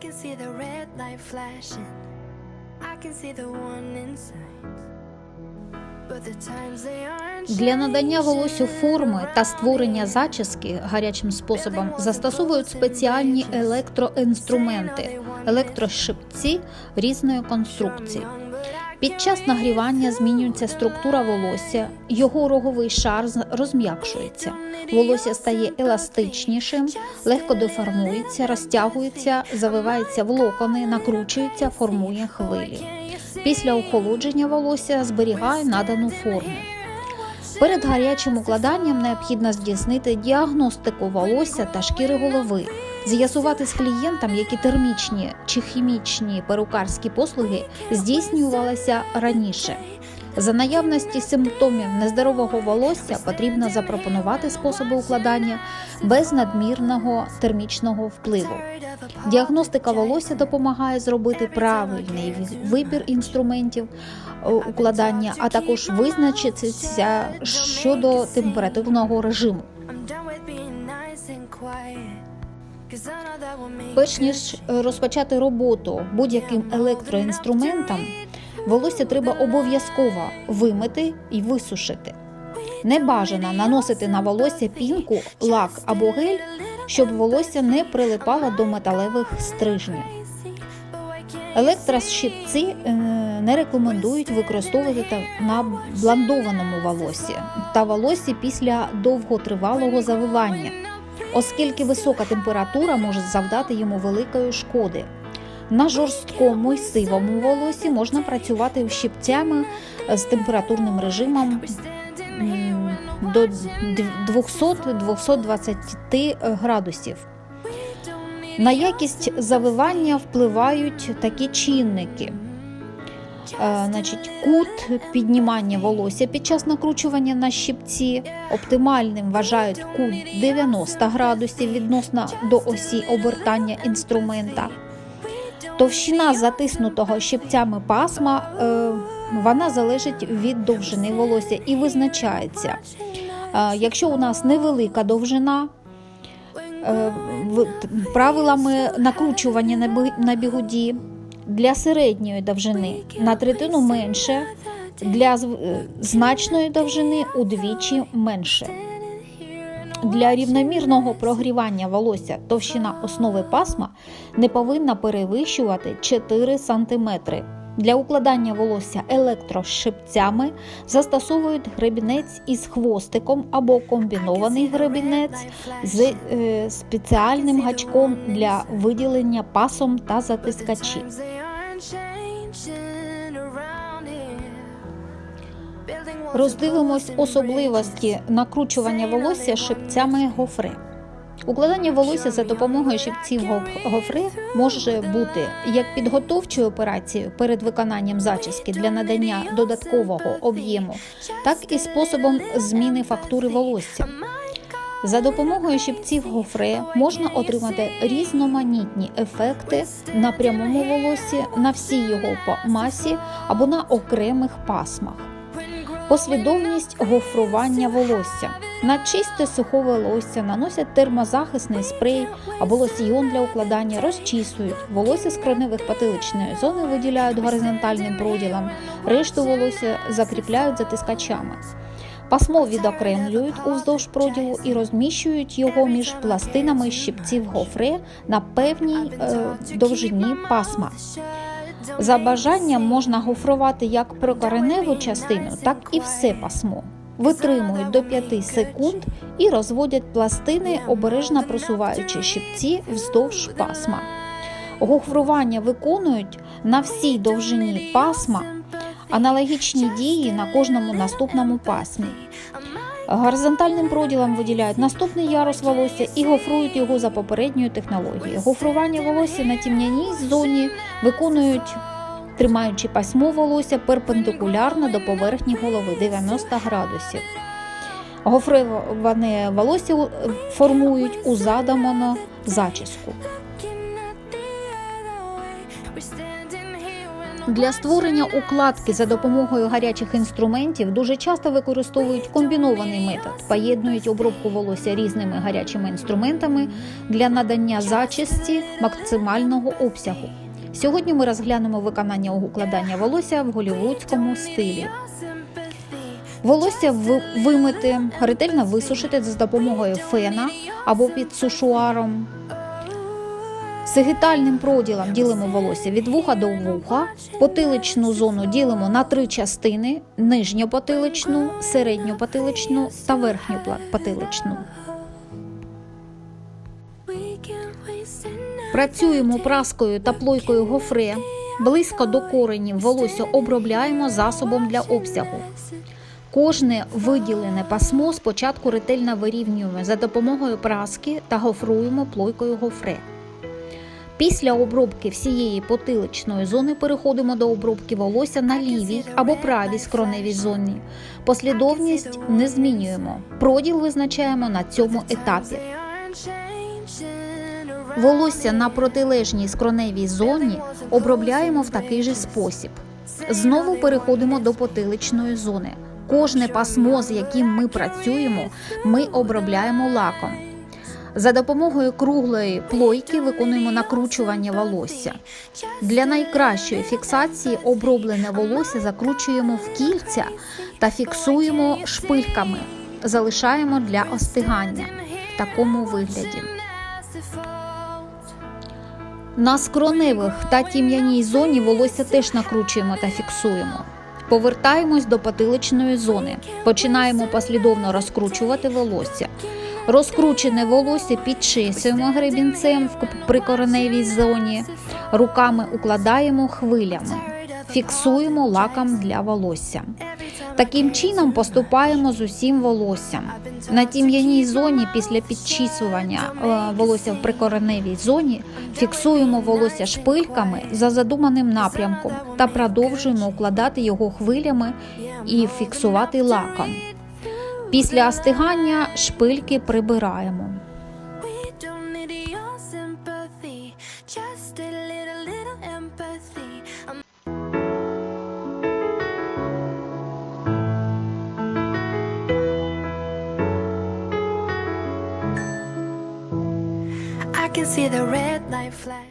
can see the red light flashing. I can see the warning signs. But the times they aren't Для надання волосю форми та створення зачіски гарячим способом застосовують спеціальні електроінструменти, електрошипці різної конструкції. Під час нагрівання змінюється структура волосся, його роговий шар розм'якшується. Волосся стає еластичнішим, легко деформується, розтягується, завивається в локони, накручується, формує хвилі. Після охолодження волосся зберігає надану форму. Перед гарячим укладанням необхідно здійснити діагностику волосся та шкіри голови, з'ясувати з клієнтом, які термічні чи хімічні перукарські послуги здійснювалися раніше. За наявності симптомів нездорового волосся потрібно запропонувати способи укладання без надмірного термічного впливу. Діагностика волосся допомагає зробити правильний вибір інструментів е, укладання, а також визначитися щодо температурного режиму. Перш ніж е, розпочати роботу будь-яким електроінструментом, волосся треба обов'язково вимити і висушити. Не бажано наносити на волосся пінку, лак або гель, щоб волосся не прилипало до металевих стрижнів. Електрощипці е, не рекомендують використовувати на бландованому волоссі та волоссі після довготривалого завивання, оскільки висока температура може завдати йому великої шкоди. На жорсткому й сивому волосі можна працювати щипцями з температурним режимом до 200-220 градусів. На якість завивання впливають такі чинники. Е, Значить, кут піднімання волосся під час накручування на щипці. Оптимальним вважають кут 90 градусів відносно до осі обертання інструмента. Товщина затиснутого щипцями пасма е, вона залежить від довжини волосся і визначається. Е, Якщо у нас невелика довжина, правилами накручування на бігуді для середньої довжини на третину менше, для е, значної довжини удвічі менше. Для рівномірного прогрівання волосся товщина основи пасма не повинна перевищувати 4 см. Для укладання волосся електрошипцями застосовують гребінець із хвостиком або комбінований гребінець з е, спеціальним гачком для виділення пасом та затискачі. Роздивимось особливості накручування волосся шипцями гофре. Укладання волосся за допомогою шипців гоф- гофре може бути як підготовчою операцією перед виконанням зачіски для надання додаткового об'єму, так і способом зміни фактури волосся. За допомогою щипців гофре можна отримати різноманітні ефекти на прямому волосі, на всій його масі або на окремих пасмах. Послідовність гофрування волосся. На чисте сухе волосся наносять термозахисний спрей або лосьйон для укладання, розчісують. Волосся з кореневих потиличної зони виділяють горизонтальним проділом, решту волосся закріпляють затискачами. Пасмо відокремлюють уздовж проділу і розміщують його між пластинами щипців гофре на певній е, довжині пасма. За бажанням можна гофрувати як прикореневу частину, так і все пасмо. Витримують до 5 секунд і розводять пластини, обережно просуваючи щипці вздовж пасма. Гофрування виконують на всій довжині пасма, аналогічні дії на кожному наступному пасмі. Горизонтальним проділом виділяють наступний ярус волосся і гофрують його за попередньою технологією. Гофрування волосся на тім'яній зоні виконують, тримаючи пасмо волосся перпендикулярно до поверхні голови 90 градусів. Гофроване волосся формують у задуману зачіску. Для створення укладки за допомогою гарячих інструментів дуже часто використовують комбінований метод, поєднують обробку волосся різними гарячими інструментами для надання зачисті максимального обсягу. Сьогодні ми розглянемо виконання укладання волосся в голівудському стилі. Волосся ви- вимити, ретельно висушити за допомогою фена або під сушуаром. Сигітальним проділом ділимо волосся від вуха до вуха. Потиличну зону ділимо на три частини: нижню потиличну, середню потиличну та верхню потиличну. Працюємо праскою та плойкою гофре. Близько до коренів волосся обробляємо засобом для обсягу. Кожне виділене пасмо спочатку ретельно вирівнюємо за допомогою праски та гофруємо плойкою гофре. Після обробки всієї потиличної зони переходимо до обробки волосся на лівій або правій скроневій зоні. Послідовність не змінюємо. Проділ визначаємо на цьому етапі. Волосся на протилежній скроневій зоні обробляємо в такий же спосіб. Знову переходимо до потиличної зони. Кожне пасмо, з яким ми працюємо, ми обробляємо лаком. За допомогою круглої плойки виконуємо накручування волосся. Для найкращої фіксації оброблене волосся закручуємо в кільця та фіксуємо шпильками. Залишаємо для остигання в такому вигляді. На скроневих та тім'яній зоні волосся теж накручуємо та фіксуємо. Повертаємось до потиличної зони. Починаємо послідовно розкручувати волосся. Розкручене волосся підчесуємо гребінцем в прикореневій зоні. Руками укладаємо хвилями. Фіксуємо лаком для волосся. Таким чином поступаємо з усім волоссям. На тім'яній зоні після підчісування е, волосся в прикореневій зоні фіксуємо волосся шпильками за задуманим напрямком та продовжуємо укладати його хвилями і фіксувати лаком. Після остигання шпильки прибираємо. I can see the red light flash.